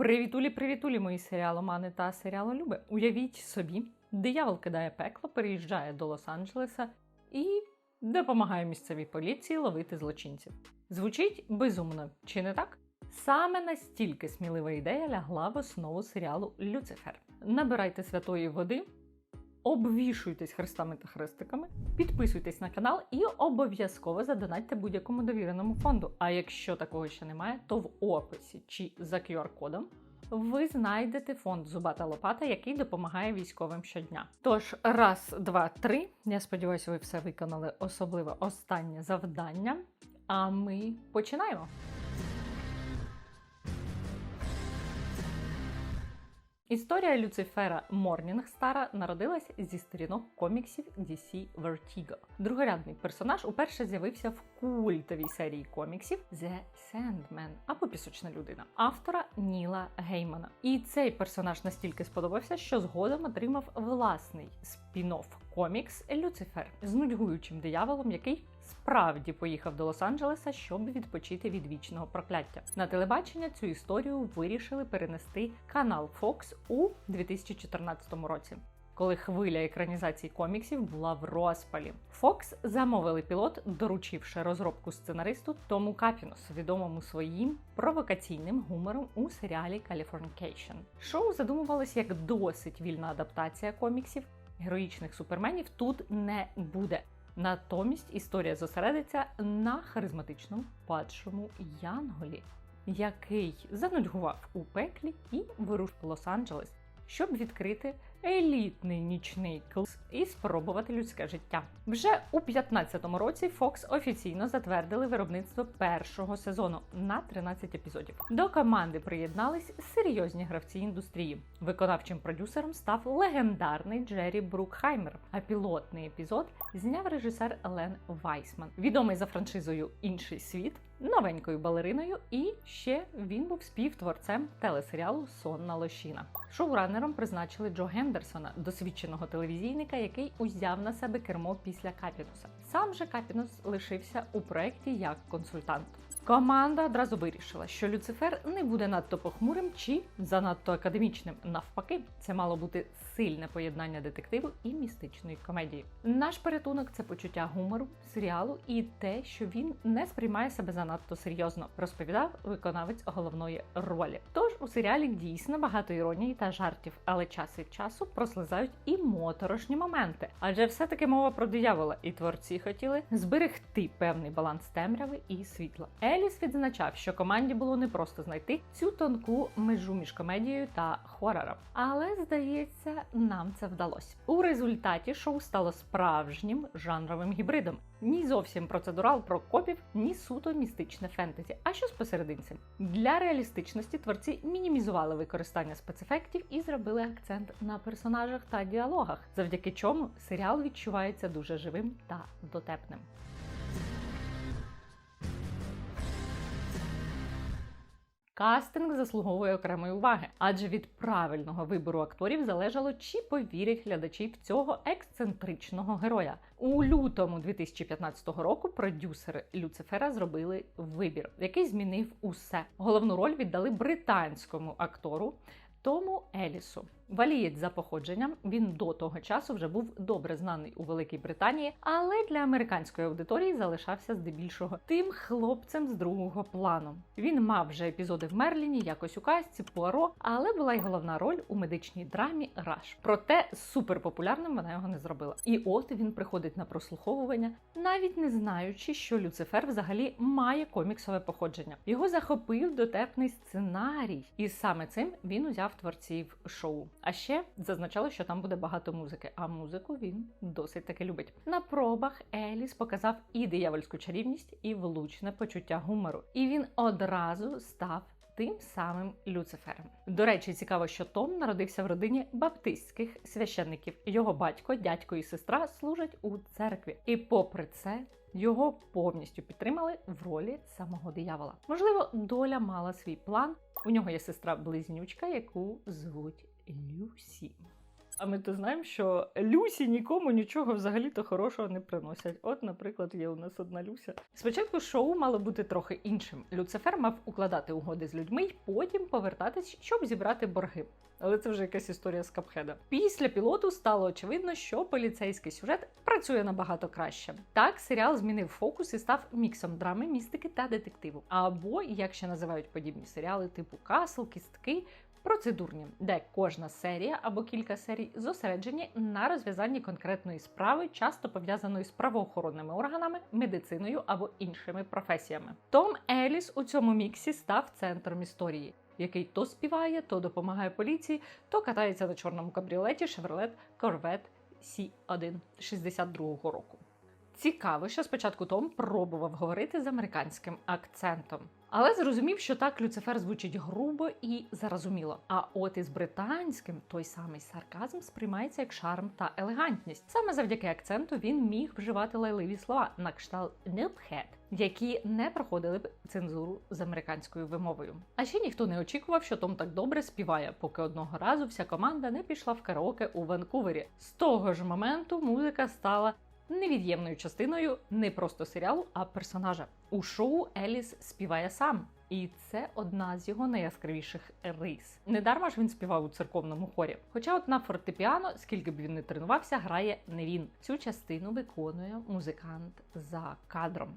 Привітулі, привітулі, мої серіаломани та серіалолюби. Уявіть собі, диявол кидає пекло, переїжджає до Лос-Анджелеса і допомагає місцевій поліції ловити злочинців. Звучить безумно, чи не так? Саме настільки смілива ідея лягла в основу серіалу Люцифер. Набирайте святої води, обвішуйтесь хрестами та хрестиками, підписуйтесь на канал і обов'язково задонатьте будь-якому довіреному фонду. А якщо такого ще немає, то в описі чи за QR-кодом ви знайдете фонд Зубата Лопата, який допомагає військовим щодня. Тож, раз, два, три. Я сподіваюся, ви все виконали, особливо останнє завдання. А ми починаємо. Історія Люцифера Морнінгстара народилась зі сторінок коміксів DC Vertigo. Другорядний персонаж уперше з'явився в культовій серії коміксів The Sandman або Пісочна людина автора Ніла Геймана. І цей персонаж настільки сподобався, що згодом отримав власний спін-офф комікс Люцифер з нудьгуючим дияволом, який справді поїхав до Лос-Анджелеса, щоб відпочити від вічного прокляття. На телебачення цю історію вирішили перенести канал Fox у 2014 році. Коли хвиля екранізації коміксів була в розпалі, Fox замовили пілот, доручивши розробку сценаристу Тому Капінус, відомому своїм провокаційним гумором у серіалі Californication. Шоу задумувалось як досить вільна адаптація коміксів. Героїчних суперменів тут не буде. Натомість історія зосередиться на харизматичному падшому Янголі, який занудьгував у пеклі і вирушив в Лос-Анджелес, щоб відкрити елітний нічний клуб і спробувати людське життя. Вже у 15-му році Fox офіційно затвердили виробництво першого сезону на 13 епізодів. До команди приєднались серйозні гравці індустрії. Виконавчим продюсером став легендарний Джері Брукхаймер. А пілотний епізод зняв режисер Лен Вайсман, відомий за франшизою Інший світ. Новенькою балериною, і ще він був співтворцем телесеріалу Сонна лощина. Шоуранером призначили Джо Гендерсона, досвідченого телевізійника, який узяв на себе кермо після Капінуса. Сам же Капінус лишився у проєкті як консультант. Команда одразу вирішила, що Люцифер не буде надто похмурим чи занадто академічним. Навпаки, це мало бути сильне поєднання детективу і містичної комедії. Наш порятунок це почуття гумору, серіалу і те, що він не сприймає себе занадто серйозно, розповідав виконавець головної ролі. Тож у серіалі дійсно багато іронії та жартів, але час від часу прослизають і моторошні моменти. Адже все-таки мова про диявола, і творці хотіли зберегти певний баланс темряви і світла. Еліс відзначав, що команді було не просто знайти цю тонку межу між комедією та хорором. Але здається, нам це вдалося. У результаті шоу стало справжнім жанровим гібридом. Ні зовсім процедурал про копів, ні суто містичне фентезі. А що посерединці? Для реалістичності творці мінімізували використання спецефектів і зробили акцент на персонажах та діалогах, завдяки чому серіал відчувається дуже живим та дотепним. Кастинг заслуговує окремої уваги, адже від правильного вибору акторів залежало, чи повірять глядачі в цього ексцентричного героя. У лютому 2015 року продюсери Люцифера зробили вибір, який змінив усе. Головну роль віддали британському актору Тому Елісу. Валієць за походженням він до того часу вже був добре знаний у Великій Британії, але для американської аудиторії залишався здебільшого тим хлопцем з другого плану. Він мав вже епізоди в Мерліні, якось у казці, Пуаро, але була й головна роль у медичній драмі Раш. Проте суперпопулярним вона його не зробила. І от він приходить на прослуховування, навіть не знаючи, що Люцифер взагалі має коміксове походження. Його захопив дотепний сценарій, і саме цим він узяв творців шоу. А ще зазначало, що там буде багато музики, а музику він досить таки любить. На пробах Еліс показав і диявольську чарівність, і влучне почуття гумору. І він одразу став. Тим самим Люцифером. До речі, цікаво, що Том народився в родині баптистських священників. Його батько, дядько і сестра служать у церкві, і попри це його повністю підтримали в ролі самого диявола. Можливо, доля мала свій план. У нього є сестра близнючка, яку звуть Люсі. А ми то знаємо, що Люсі нікому нічого взагалі-то хорошого не приносять. От, наприклад, є у нас одна Люся. Спочатку шоу мало бути трохи іншим. Люцифер мав укладати угоди з людьми і потім повертатись, щоб зібрати борги. Але це вже якась історія з Капхеда. Після пілоту стало очевидно, що поліцейський сюжет працює набагато краще. Так, серіал змінив фокус і став міксом драми, містики та детективу. Або, як ще називають подібні серіали, типу Касл, кістки. Процедурні, де кожна серія або кілька серій зосереджені на розв'язанні конкретної справи, часто пов'язаної з правоохоронними органами, медициною або іншими професіями. Том Еліс у цьому міксі став центром історії, який то співає, то допомагає поліції, то катається на чорному кабріолеті Chevrolet Corvette C1 62-го року. Цікаво, що спочатку Том пробував говорити з американським акцентом, але зрозумів, що так Люцифер звучить грубо і зарозуміло. А от із британським той самий сарказм сприймається як шарм та елегантність. Саме завдяки акценту він міг вживати лайливі слова на кшталт «noobhead», які не проходили б цензуру з американською вимовою. А ще ніхто не очікував, що Том так добре співає, поки одного разу вся команда не пішла в караоке у Ванкувері. З того ж моменту музика стала невід'ємною частиною не просто серіалу, а персонажа. У шоу Еліс співає сам. І це одна з його найяскравіших рис. Недарма ж він співав у церковному хорі. Хоча, от на фортепіано, скільки б він не тренувався, грає не він. Цю частину виконує музикант за кадром.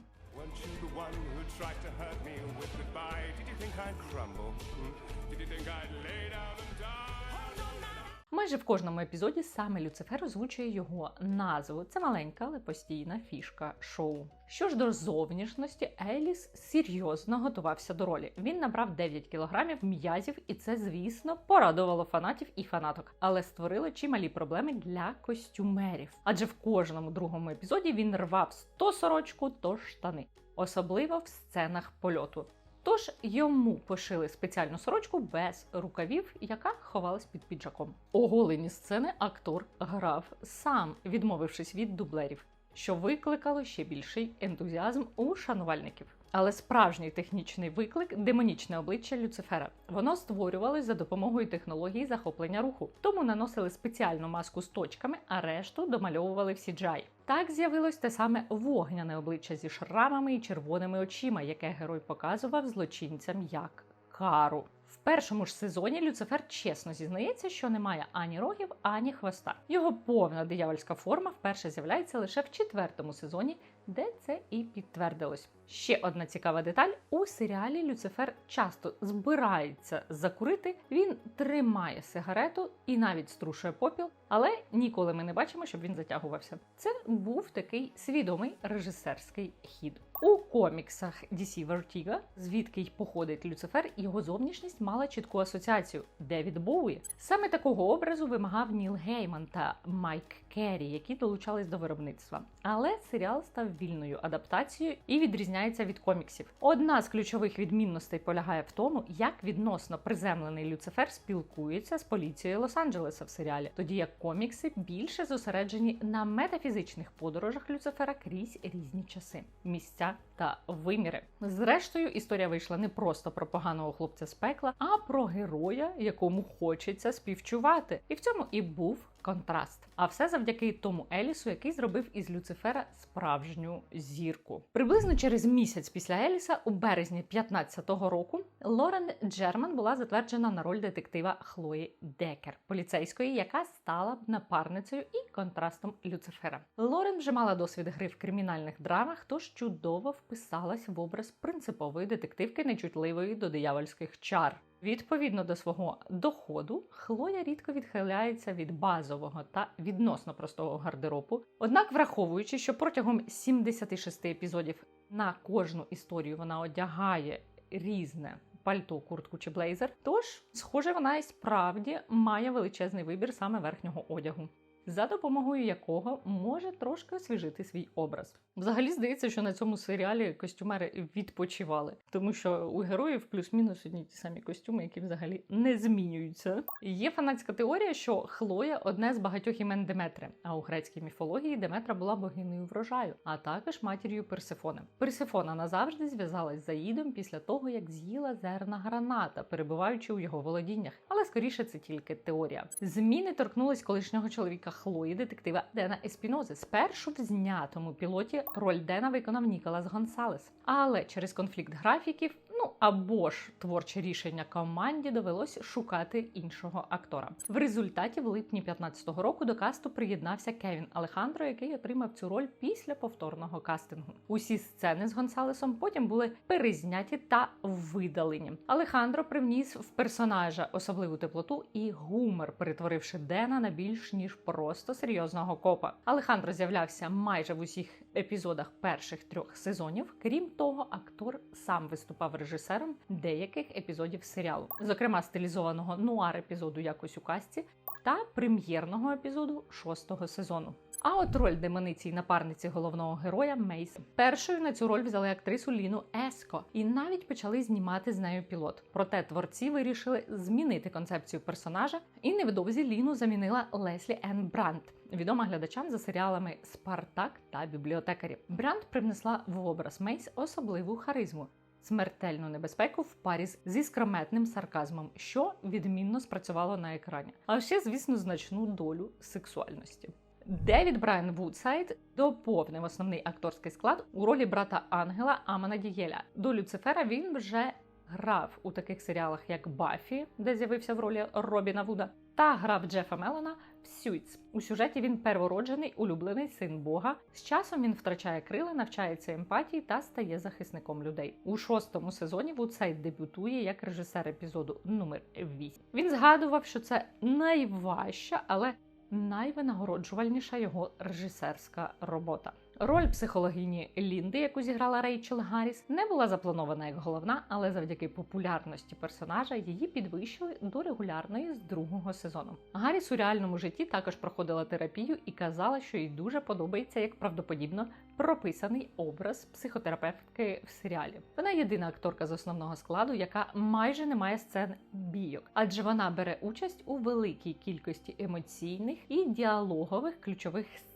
Майже в кожному епізоді саме Люцифер озвучує його назву. Це маленька, але постійна фішка шоу. Що ж до зовнішності, Еліс серйозно готувався до ролі. Він набрав 9 кілограмів м'язів, і це, звісно, порадувало фанатів і фанаток, але створило чималі проблеми для костюмерів. Адже в кожному другому епізоді він рвав то сорочку, то штани, особливо в сценах польоту. Тож йому пошили спеціальну сорочку без рукавів, яка ховалась під піджаком. Оголені сцени актор грав сам, відмовившись від дублерів, що викликало ще більший ентузіазм у шанувальників. Але справжній технічний виклик демонічне обличчя Люцифера. Воно створювалось за допомогою технології захоплення руху, тому наносили спеціальну маску з точками, а решту домальовували в CGI. Так з'явилось те саме вогняне обличчя зі шрамами і червоними очима, яке герой показував злочинцям як кару. В першому ж сезоні Люцифер чесно зізнається, що немає ані рогів, ані хвоста. Його повна диявольська форма вперше з'являється лише в четвертому сезоні, де це і підтвердилось. Ще одна цікава деталь: у серіалі Люцифер часто збирається закурити. Він тримає сигарету і навіть струшує попіл, але ніколи ми не бачимо, щоб він затягувався. Це був такий свідомий режисерський хід. У коміксах DC Vertigo, звідки й походить Люцифер, його зовнішність мала чітку асоціацію Девід Боуї. Саме такого образу вимагав Ніл Гейман та Майк Керрі, які долучались до виробництва. Але серіал став вільною адаптацією і відрізняється від коміксів. Одна з ключових відмінностей полягає в тому, як відносно приземлений Люцифер спілкується з поліцією Лос-Анджелеса в серіалі, тоді як комікси більше зосереджені на метафізичних подорожах Люцифера крізь різні часи, місця та виміри. Зрештою, історія вийшла не просто про поганого хлопця з пекла, а про героя, якому хочеться співчувати. І в цьому і був контраст. А все завдяки тому Елісу, який зробив із Люцифера справжню зірку. Приблизно через місяць після Еліса, у березні 15-го року, Лорен Джерман була затверджена на роль детектива Хлої Декер, поліцейської, яка стала б напарницею і контрастом Люцифера. Лорен вже мала досвід гри в кримінальних драмах, тож чудово вписалась в образ принципової детективки, нечутливої до диявольських чар. Відповідно до свого доходу, Хлоя рідко відхиляється від базового та відносно простого гардеробу. Однак, враховуючи, що протягом 76 епізодів на кожну історію вона одягає різне пальто, куртку чи блейзер, тож, схоже, вона і справді має величезний вибір саме верхнього одягу. За допомогою якого може трошки освіжити свій образ. Взагалі здається, що на цьому серіалі костюмери відпочивали, тому що у героїв плюс-мінус одні ті самі костюми, які взагалі не змінюються. Є фанатська теорія, що Хлоя одне з багатьох імен Деметри, а у грецькій міфології Деметра була богинею врожаю, а також матір'ю Персифони. Персифона назавжди зв'язалась з Аїдом після того, як з'їла зерна граната, перебуваючи у його володіннях. Але скоріше це тільки теорія. Зміни торкнулись колишнього чоловіка Хлої, детектива Дена Еспінози. Спершу в знятому пілоті роль Дена виконав Ніколас Гонсалес. Але через конфлікт графіків, ну або ж творче рішення команді довелось шукати іншого актора. В результаті в липні 15-го року до касту приєднався Кевін Алехандро, який отримав цю роль після повторного кастингу. Усі сцени з Гонсалесом потім були перезняті та видалені. Алехандро привніс в персонажа особливу теплоту і гумор, перетворивши Дена на більш ніж просто серйозного копа. Алехандро з'являвся майже в усіх епізодах перших трьох сезонів. Крім того, актор сам виступав режисером деяких епізодів серіалу, зокрема стилізованого нуар епізоду якось у касті та прем'єрного епізоду шостого сезону. А от роль демониці й напарниці головного героя Мейс. Першою на цю роль взяли актрису Ліну Еско і навіть почали знімати з нею пілот. Проте творці вирішили змінити концепцію персонажа, і невдовзі Ліну замінила Леслі Енн Брандт, відома глядачам за серіалами Спартак та бібліотекарі. Брандт привнесла в образ Мейс особливу харизму. Смертельну небезпеку в парі з- зі скрометним сарказмом, що відмінно спрацювало на екрані. А ще, звісно, значну долю сексуальності. Девід Брайан Вудсайд доповнив основний акторський склад у ролі брата Ангела Амана Дієля. До Люцифера він вже грав у таких серіалах, як Баффі, де з'явився в ролі Робіна Вуда, та грав Джефа Мелона в Сюйц. У сюжеті він первороджений улюблений син Бога. З часом він втрачає крила, навчається емпатії та стає захисником людей. У шостому сезоні Вудсайд дебютує як режисер епізоду номер 8. Він згадував, що це найважча, але найвинагороджувальніша його режисерська робота. Роль психологині Лінди, яку зіграла Рейчел Гарріс, не була запланована як головна, але завдяки популярності персонажа її підвищили до регулярної з другого сезону. Гарріс у реальному житті також проходила терапію і казала, що їй дуже подобається як правдоподібно прописаний образ психотерапевтки в серіалі. Вона єдина акторка з основного складу, яка майже не має сцен бійок, адже вона бере участь у великій кількості емоційних і діалогових ключових сцен,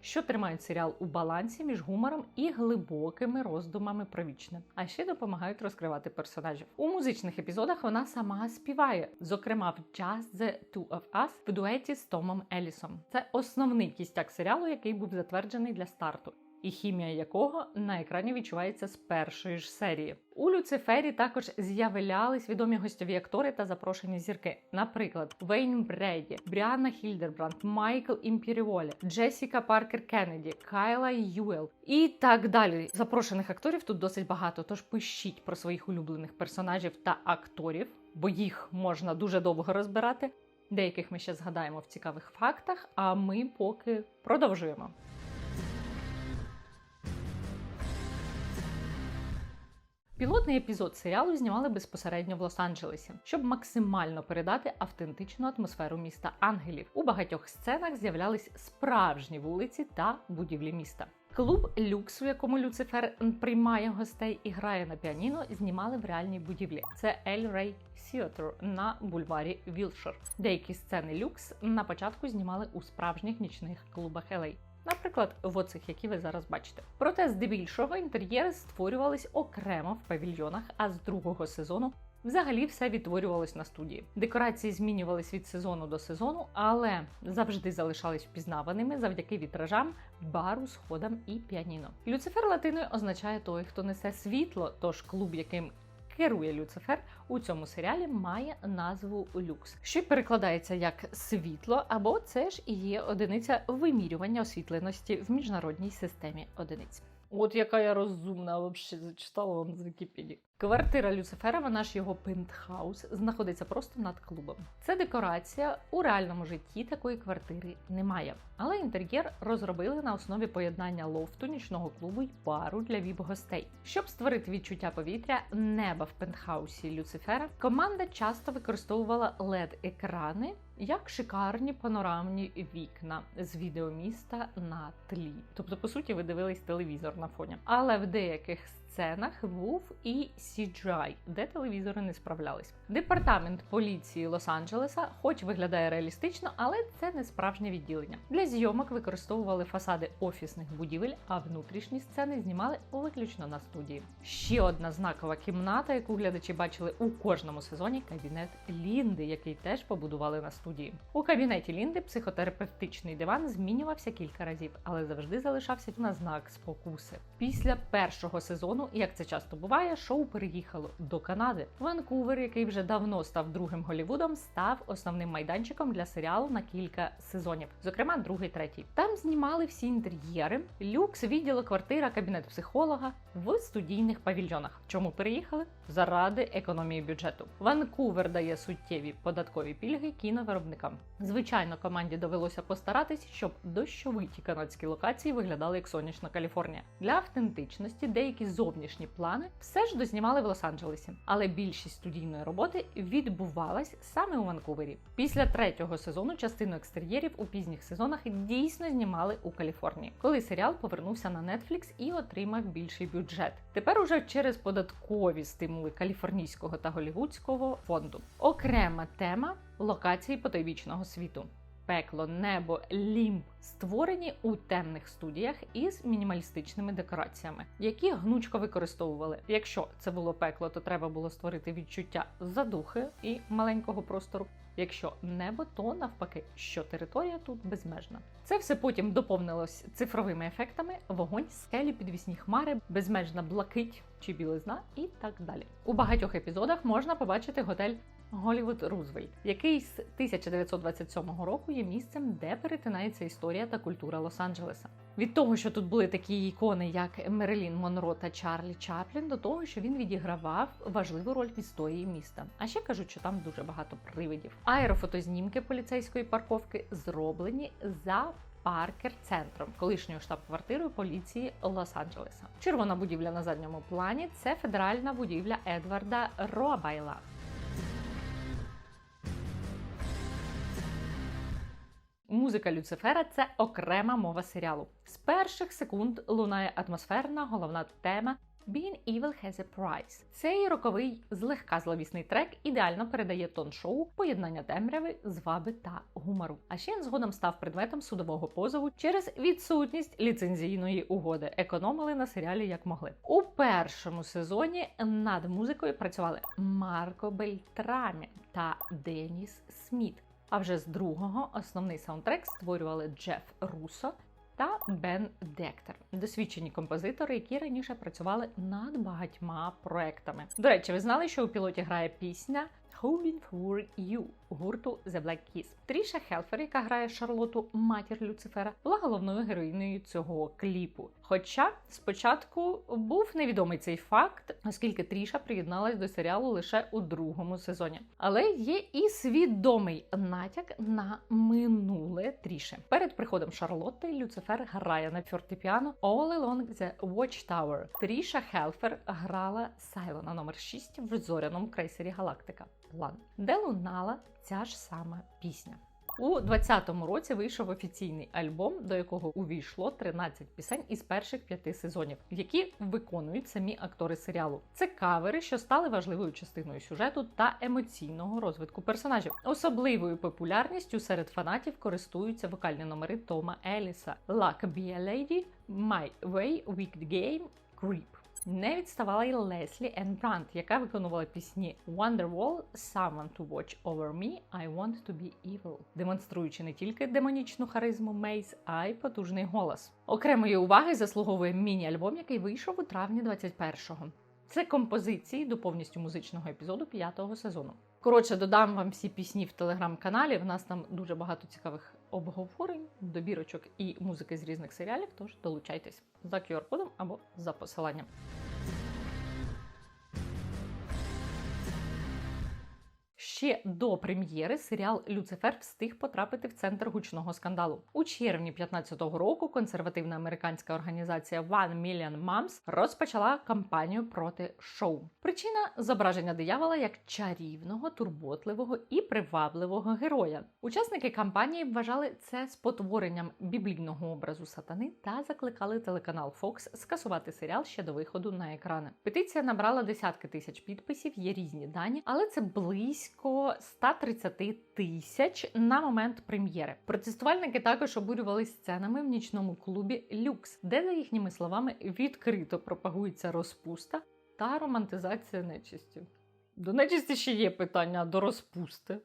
що тримають серіал у балансі між гумором і глибокими роздумами про вічне, а ще допомагають розкривати персонажів. У музичних епізодах вона сама співає, зокрема в Just the Two of Us в дуеті з Томом Елісом. Це основний кістяк серіалу, який був затверджений для старту. І хімія якого на екрані відчувається з першої ж серії. У Люцифері також з'являлись відомі гостьові актори та запрошені зірки. Наприклад, Вейн Бреді, Бріанна Хільдербранд, Майкл Імпіріолі, Джесіка Паркер Кеннеді, Кайла Юел і так далі. Запрошених акторів тут досить багато. Тож пишіть про своїх улюблених персонажів та акторів, бо їх можна дуже довго розбирати. Деяких ми ще згадаємо в цікавих фактах. А ми поки продовжуємо. Пілотний епізод серіалу знімали безпосередньо в Лос-Анджелесі, щоб максимально передати автентичну атмосферу міста ангелів. У багатьох сценах з'являлись справжні вулиці та будівлі міста. Клуб люкс, у якому Люцифер приймає гостей і грає на піаніно, знімали в реальній будівлі. Це El Rey Theatre на бульварі Вілшир. Деякі сцени люкс на початку знімали у справжніх нічних клубах LA. Наприклад, в оцих, які ви зараз бачите. Проте здебільшого інтер'єри створювались окремо в павільйонах, а з другого сезону взагалі все відтворювалось на студії. Декорації змінювались від сезону до сезону, але завжди залишались впізнаваними завдяки вітражам, бару, сходам і піаніно. Люцифер латиною означає той, хто несе світло, тож клуб, яким керує Люцифер у цьому серіалі має назву люкс, що перекладається як світло, або це ж і є одиниця вимірювання освітленості в міжнародній системі одиниць. От яка я розумна, взагалі зачитала вам з Вікіпедії. Квартира Люцифера, вона ж його пентхаус, знаходиться просто над клубом. Це декорація. У реальному житті такої квартири немає. Але інтер'єр розробили на основі поєднання лофту, нічного клубу й бару для віп-гостей. Щоб створити відчуття повітря неба в пентхаусі Люцифера, команда часто використовувала led екрани як шикарні панорамні вікна з відеоміста на тлі. Тобто, по суті, ви дивились телевізор на фоні. Але в деяких сценах був і CGI, де телевізори не справлялись. Департамент поліції Лос-Анджелеса, хоч виглядає реалістично, але це не справжнє відділення. Для зйомок використовували фасади офісних будівель, а внутрішні сцени знімали виключно на студії. Ще одна знакова кімната, яку глядачі бачили у кожному сезоні кабінет Лінди, який теж побудували на студії. У кабінеті Лінди психотерапевтичний диван змінювався кілька разів, але завжди залишався на знак спокуси. Після першого сезону, як це часто буває, шоу переїхало до Канади. Ванкувер, який вже давно став другим Голівудом, став основним майданчиком для серіалу на кілька сезонів, зокрема другий, третій. Там знімали всі інтер'єри, люкс, відділок, квартира, кабінет психолога в студійних павільйонах. Чому переїхали? Заради економії бюджету. Ванкувер дає суттєві податкові пільги кіновиробникам. Звичайно, команді довелося постаратись, щоб дощовиті канадські локації виглядали як сонячна Каліфорнія. Для автентичності деякі зовнішні плани все ж дознімали в Лос-Анджелесі, але більшість студійної роботи відбувалась саме у Ванкувері. Після третього сезону частину екстер'єрів у пізніх сезонах дійсно знімали у Каліфорнії, коли серіал повернувся на Netflix і отримав більший бюджет. Тепер уже через податкові стимули каліфорнійського та голівудського фонду. Окрема тема локації потойбічного світу. Пекло, небо, лімб створені у темних студіях із мінімалістичними декораціями, які гнучко використовували. Якщо це було пекло, то треба було створити відчуття задухи і маленького простору. Якщо небо, то навпаки, що територія тут безмежна. Це все потім доповнилось цифровими ефектами: вогонь, скелі, підвісні хмари, безмежна блакить чи білизна і так далі. У багатьох епізодах можна побачити готель Голівуд Рузвельт, який з 1927 року є місцем, де перетинається історія та культура Лос-Анджелеса. Від того, що тут були такі ікони, як Мерелін Монро та Чарлі Чаплін, до того, що він відігравав важливу роль в історії міста. А ще кажуть, що там дуже багато привидів. Аерофотознімки поліцейської парковки зроблені за Паркер центром, колишньою штаб-квартирою поліції Лос-Анджелеса. Червона будівля на задньому плані це федеральна будівля Едварда Роабайла. Музика Люцифера це окрема мова серіалу. З перших секунд лунає атмосферна головна тема Being Evil Has a Price. Цей роковий злегка зловісний трек ідеально передає тон шоу, поєднання темряви, зваби та гумору. А ще згодом став предметом судового позову через відсутність ліцензійної угоди. Економили на серіалі як могли. У першому сезоні над музикою працювали Марко Бельтрамі та Деніс Сміт. А вже з другого основний саундтрек створювали Джеф Руссо та Бен Дектер, досвідчені композитори, які раніше працювали над багатьма проектами. До речі, ви знали, що у пілоті грає пісня Hoping for You гурту The Black Keys. Тріша Хелфер, яка грає Шарлоту, матір Люцифера, була головною героїнею цього кліпу. Хоча спочатку був невідомий цей факт, оскільки Тріша приєдналась до серіалу лише у другому сезоні. Але є і свідомий натяк на минуле Тріші. Перед приходом Шарлотти Люцифер грає на фортепіано All Along the Watchtower. Тріша Хелфер грала Сайлона номер 6 в зоряному крейсері Галактика План, де лунала ця ж сама пісня. У 2020 році вийшов офіційний альбом, до якого увійшло 13 пісень із перших п'яти сезонів, які виконують самі актори серіалу. Це кавери, що стали важливою частиною сюжету та емоційного розвитку персонажів. Особливою популярністю серед фанатів користуються вокальні номери Тома Еліса, Luck Be a Lady, My Way, Wicked Game, Creep. Не відставала й Леслі Енн Брандт, яка виконувала пісні Wonderwall, Someone to Watch Over Me, I Want to Be Evil, демонструючи не тільки демонічну харизму Мейс, а й потужний голос. Окремої уваги заслуговує міні-альбом, який вийшов у травні 21-го. Це композиції до повністю музичного епізоду п'ятого сезону. Коротше, додам вам всі пісні в телеграм-каналі. В нас там дуже багато цікавих обговорень, добірочок і музики з різних серіалів. Тож долучайтесь за QR-кодом або за посиланням. Ще до прем'єри серіал Люцифер встиг потрапити в центр гучного скандалу. У червні 15-го року консервативна американська організація One Million Moms розпочала кампанію проти шоу. Причина зображення диявола як чарівного, турботливого і привабливого героя. Учасники кампанії вважали це спотворенням біблійного образу сатани та закликали телеканал Fox скасувати серіал ще до виходу на екрани. Петиція набрала десятки тисяч підписів, є різні дані, але це близько 130 тисяч на момент прем'єри. Протестувальники також обурювали сценами в нічному клубі Люкс, де, за їхніми словами, відкрито пропагується розпуста та романтизація нечисті. До нечисті ще є питання до розпусти.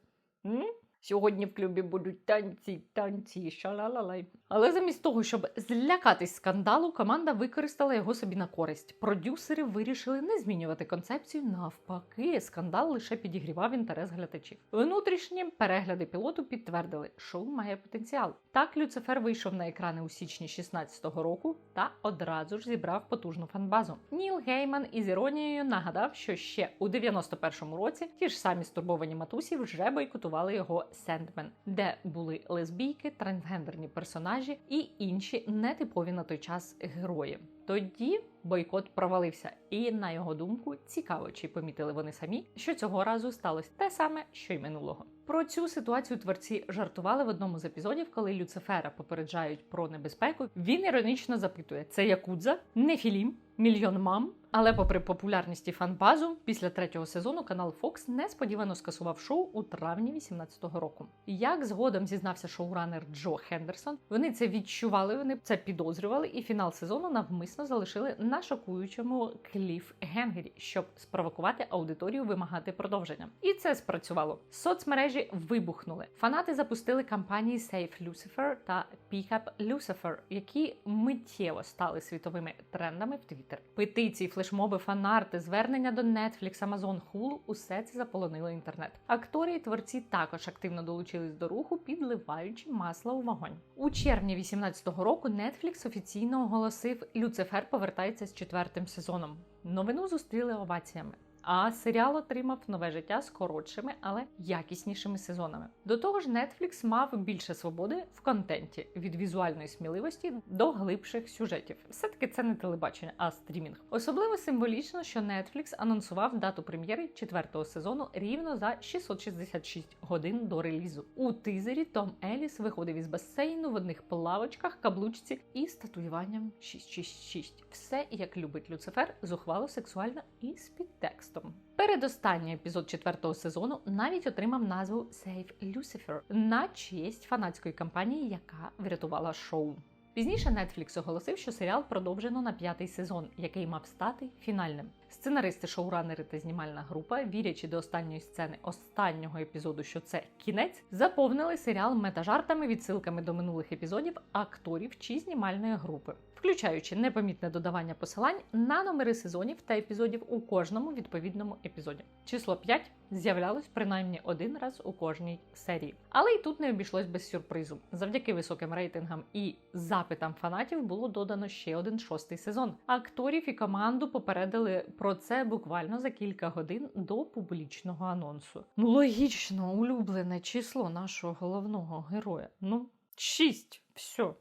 М? Сьогодні в клубі будуть танці, танці, шалалалай. Але замість того, щоб злякатись скандалу, команда використала його собі на користь. Продюсери вирішили не змінювати концепцію. Навпаки, скандал лише підігрівав інтерес глядачів. Внутрішні перегляди пілоту підтвердили, шоу має потенціал. Так Люцифер вийшов на екрани у січні 16-го року та одразу ж зібрав потужну фанбазу. Ніл Гейман із іронією нагадав, що ще у 91-му році ті ж самі стурбовані матусі вже бойкотували його Сендмен, де були лесбійки, трансгендерні персонажі і інші нетипові на той час герої. Тоді бойкот провалився, і на його думку, цікаво, чи помітили вони самі, що цього разу сталося те саме, що й минулого. Про цю ситуацію творці жартували в одному з епізодів, коли Люцифера попереджають про небезпеку. Він іронічно запитує: це Якудза, Нефілім, мільйон мам. Але, попри популярність і фанбазу, після третього сезону канал Fox несподівано скасував шоу у травні 18-го року. Як згодом зізнався шоуранер Джо Хендерсон, вони це відчували, вони це підозрювали, і фінал сезону навмисно залишили на шокуючому кліф Генгері, щоб спровокувати аудиторію вимагати продовження. І це спрацювало. Соцмережі вибухнули. Фанати запустили кампанії Save Lucifer та Pick Up Lucifer, які миттєво стали світовими трендами в Твіттер. Петиції, флешмоби, фанарти, звернення до Netflix, Amazon, Hulu – усе це заполонило інтернет. Актори і творці також активно долучились до руху, підливаючи масло у вогонь. У червні 18-го року Netflix офіційно оголосив Люцифер повертається з четвертим сезоном. Новину зустріли оваціями. А серіал отримав нове життя з коротшими, але якіснішими сезонами. До того ж, Netflix мав більше свободи в контенті від візуальної сміливості до глибших сюжетів. Все таки це не телебачення, а стрімінг. Особливо символічно, що Netflix анонсував дату прем'єри четвертого сезону рівно за 666 годин до релізу. У тизері Том Еліс виходив із басейну в одних плавочках, каблучці і з татуюванням 666. Все як любить Люцифер, зухвало сексуально і з підтекстом. Передостанній епізод четвертого сезону навіть отримав назву Save Lucifer на честь фанатської кампанії, яка врятувала шоу. Пізніше Netflix оголосив, що серіал продовжено на п'ятий сезон, який мав стати фінальним. Сценаристи, шоуранери та знімальна група, вірячи до останньої сцени останнього епізоду, що це кінець, заповнили серіал метажартами, відсилками до минулих епізодів акторів чи знімальної групи, включаючи непомітне додавання посилань на номери сезонів та епізодів у кожному відповідному епізоді. Число 5 з'являлось принаймні один раз у кожній серії. Але й тут не обійшлось без сюрпризу. Завдяки високим рейтингам і запитам фанатів було додано ще один шостий сезон. Акторів і команду попередили про це буквально за кілька годин до публічного анонсу. Ну логічно, улюблене число нашого головного героя. Ну, шість. Все.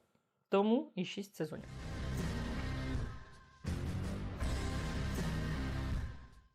Тому і шість сезонів.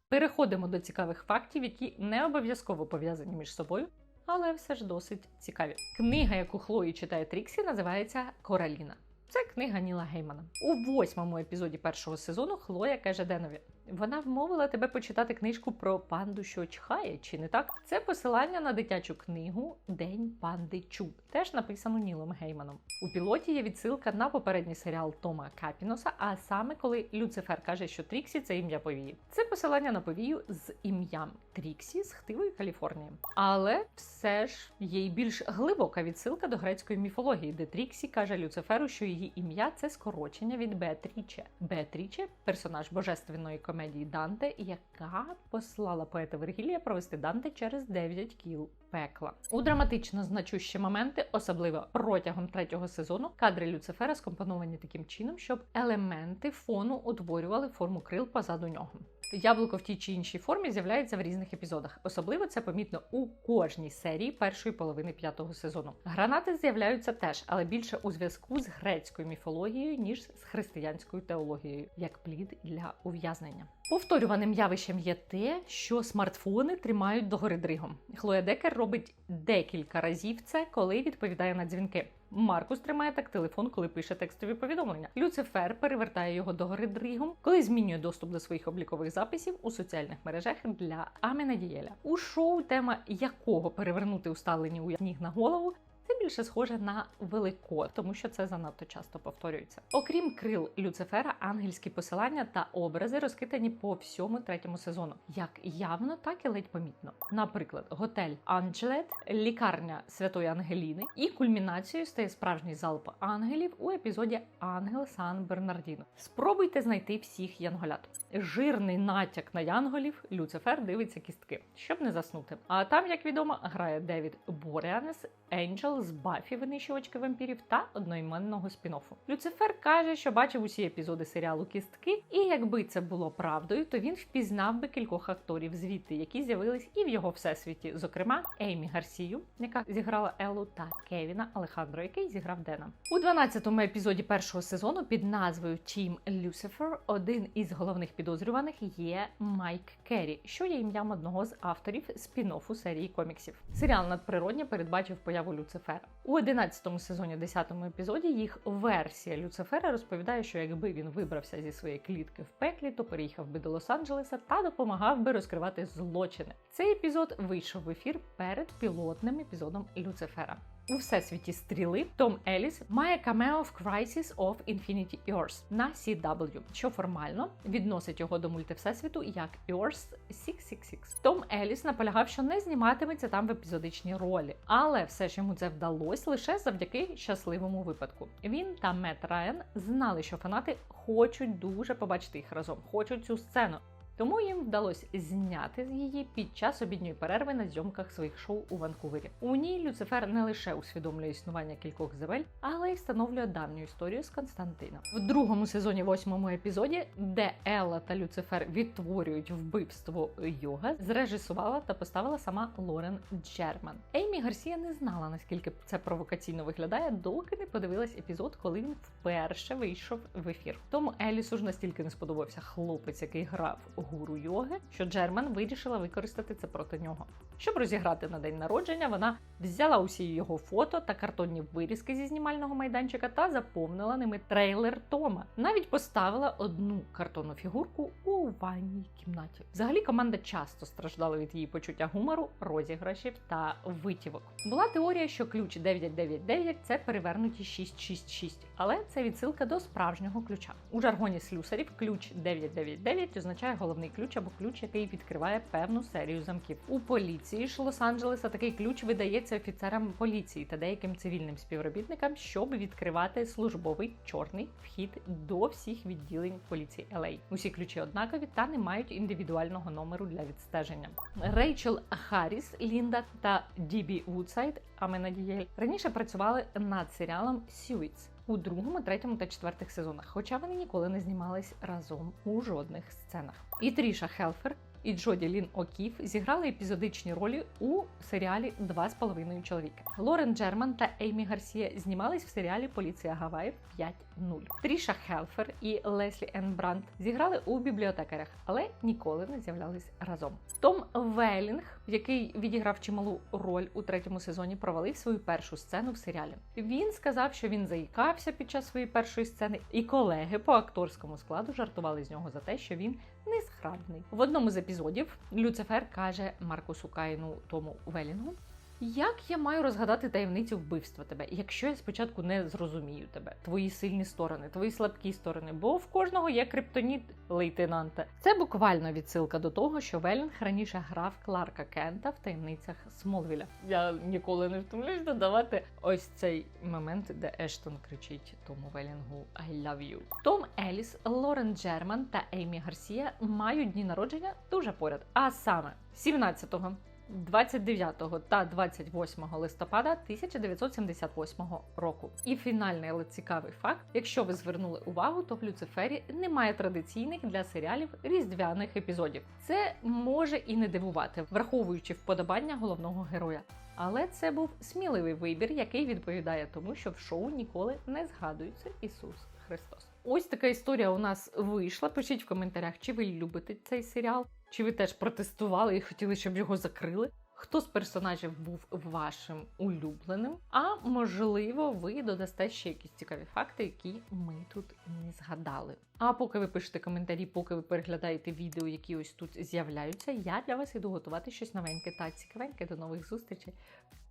Переходимо до цікавих фактів, які не обов'язково пов'язані між собою, але все ж досить цікаві. Книга, яку Хлої читає Тріксі, називається Кораліна. Це книга Ніла Геймана. У восьмому епізоді першого сезону Хлоя каже Денові: вона вмовила тебе почитати книжку про панду, що чхає, чи не так? Це посилання на дитячу книгу День панди Чу, теж написану Нілом Гейманом. У пілоті є відсилка на попередній серіал Тома Капіноса, а саме коли Люцифер каже, що Тріксі це ім'я повії. Це посилання на повію з ім'ям Тріксі з хтивої Каліфорнії. Але все ж є й більш глибока відсилка до грецької міфології, де Тріксі каже Люциферу, що її ім'я це скорочення від Беатріче. Беатріче персонаж божественної комедії Данте, яка послала поета Вергілія провести Данте через 9 кіл. Пекла. У драматично значущі моменти, особливо протягом третього сезону, кадри Люцифера скомпоновані таким чином, щоб елементи фону утворювали форму крил позаду нього. Яблуко в тій чи іншій формі з'являється в різних епізодах. Особливо це помітно у кожній серії першої половини п'ятого сезону. Гранати з'являються теж, але більше у зв'язку з грецькою міфологією ніж з християнською теологією, як плід для ув'язнення. Повторюваним явищем є те, що смартфони тримають догори дригом. Хлоя Декер робить декілька разів це, коли відповідає на дзвінки. Маркус тримає так телефон, коли пише текстові повідомлення. Люцифер перевертає його догори дригом, коли змінює доступ до своїх облікових записів у соціальних мережах для Аміна Дієля. У шоу тема якого перевернути усталені у ніг на голову. Це більше схоже на велико, тому що це занадто часто повторюється. Окрім крил Люцифера, ангельські посилання та образи розкидані по всьому третьому сезону, як явно, так і ледь помітно. Наприклад, готель Анджелет, лікарня Святої Ангеліни, і кульмінацією стає справжній залп ангелів у епізоді Ангел Сан Бернардіно. Спробуйте знайти всіх янголят. Жирний натяк на янголів Люцифер дивиться кістки, щоб не заснути. А там, як відомо, грає Девід Боріанес, Енджел з Бафі, винищувачки вампірів та одноіменного спін-оффу. Люцифер каже, що бачив усі епізоди серіалу Кістки, і якби це було правдою, то він впізнав би кількох акторів звідти, які з'явились і в його всесвіті, зокрема Еймі Гарсію, яка зіграла Еллу, та Кевіна Алехандро, який зіграв Дена. У 12-му епізоді першого сезону під назвою Team Lucifer один із головних підозрюваних є Майк Керрі, що є ім'ям одного з авторів спін-оффу серії коміксів. Серіал надприродні передбачив появу Люцифера. У 11 сезоні, 10 епізоді, їх версія Люцифера розповідає, що якби він вибрався зі своєї клітки в пеклі, то переїхав би до Лос-Анджелеса та допомагав би розкривати злочини. Цей епізод вийшов в ефір перед пілотним епізодом Люцифера. У всесвіті стріли Том Еліс має камео в Crisis of Infinity Earths на CW, що формально відносить його до мультивсесвіту як Earth 666. Том Еліс наполягав, що не зніматиметься там в епізодичній ролі, але все ж йому це вдалося лише завдяки щасливому випадку. Він та Мет Райан знали, що фанати хочуть дуже побачити їх разом, хочуть цю сцену. Тому їм вдалося зняти її під час обідньої перерви на зйомках своїх шоу у Ванкувері. У ній Люцифер не лише усвідомлює існування кількох земель, але й встановлює давню історію з Константина. В другому сезоні, восьмому епізоді, де Елла та Люцифер відтворюють вбивство йога, зрежисувала та поставила сама Лорен Джерман. Еймі Гарсія не знала наскільки це провокаційно виглядає, доки не подивилась епізод, коли він вперше вийшов в ефір. Тому Елісу ж настільки не сподобався хлопець, який грав гуру йоги, що Джерман вирішила використати це проти нього. Щоб розіграти на день народження, вона взяла усі його фото та картонні вирізки зі знімального майданчика та заповнила ними трейлер Тома. Навіть поставила одну картонну фігурку у ванній кімнаті. Взагалі команда часто страждала від її почуття гумору, розіграшів та витівок. Була теорія, що ключ 999 – це перевернуті 666, але це відсилка до справжнього ключа. У жаргоні слюсарів ключ 999 означає головний ключ або ключ, який відкриває певну серію замків. У поліції ж Лос-Анджелеса такий ключ видається офіцерам поліції та деяким цивільним співробітникам, щоб відкривати службовий чорний вхід до всіх відділень поліції LA. Усі ключі однакові та не мають індивідуального номеру для відстеження. Рейчел Харріс, Лінда та Дібі Вудсайд Амена Дієль раніше працювали над серіалом Сюїц у другому, третьому та четвертих сезонах, хоча вони ніколи не знімались разом у жодних сценах. І Тріша Хелфер. І Джоді Лін Окіф зіграли епізодичні ролі у серіалі Два з половиною чоловіка. Лорен Джерман та Еймі Гарсія знімались в серіалі Поліція Гаваїв 5.0. Тріша Хелфер і Леслі Енн Брандт зіграли у бібліотекарях, але ніколи не з'являлись разом. Том Велінг, який відіграв чималу роль у третьому сезоні, провалив свою першу сцену в серіалі. Він сказав, що він заїкався під час своєї першої сцени, і колеги по акторському складу жартували з нього за те, що він несхрабний. В одному з епізодів Люцифер каже Маркусу Каїну Тому Велінгу. Як я маю розгадати таємницю вбивства тебе, якщо я спочатку не зрозумію тебе, твої сильні сторони, твої слабкі сторони, бо в кожного є криптоніт лейтенанта. Це буквально відсилка до того, що Велінг раніше грав Кларка Кента в таємницях Смолвіля. Я ніколи не втомлюсь додавати ось цей момент, де Ештон кричить тому Велінгу I love you. Том Еліс, Лорен Джерман та Еймі Гарсія мають дні народження дуже поряд. А саме 17-го 29 та 28 листопада 1978 року. І фінальний, але цікавий факт: якщо ви звернули увагу, то в Люцифері немає традиційних для серіалів різдвяних епізодів. Це може і не дивувати, враховуючи вподобання головного героя. Але це був сміливий вибір, який відповідає тому, що в шоу ніколи не згадується Ісус Христос. Ось така історія у нас вийшла. Пишіть в коментарях, чи ви любите цей серіал, чи ви теж протестували і хотіли, щоб його закрили. Хто з персонажів був вашим улюбленим? А можливо, ви додасте ще якісь цікаві факти, які ми тут не згадали. А поки ви пишете коментарі, поки ви переглядаєте відео, які ось тут з'являються, я для вас іду готувати щось новеньке та цікавеньке. До нових зустрічей.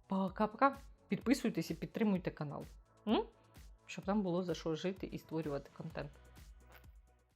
Пока-пока. Підписуйтесь і підтримуйте канал. М? Щоб там було за що жити і створювати контент.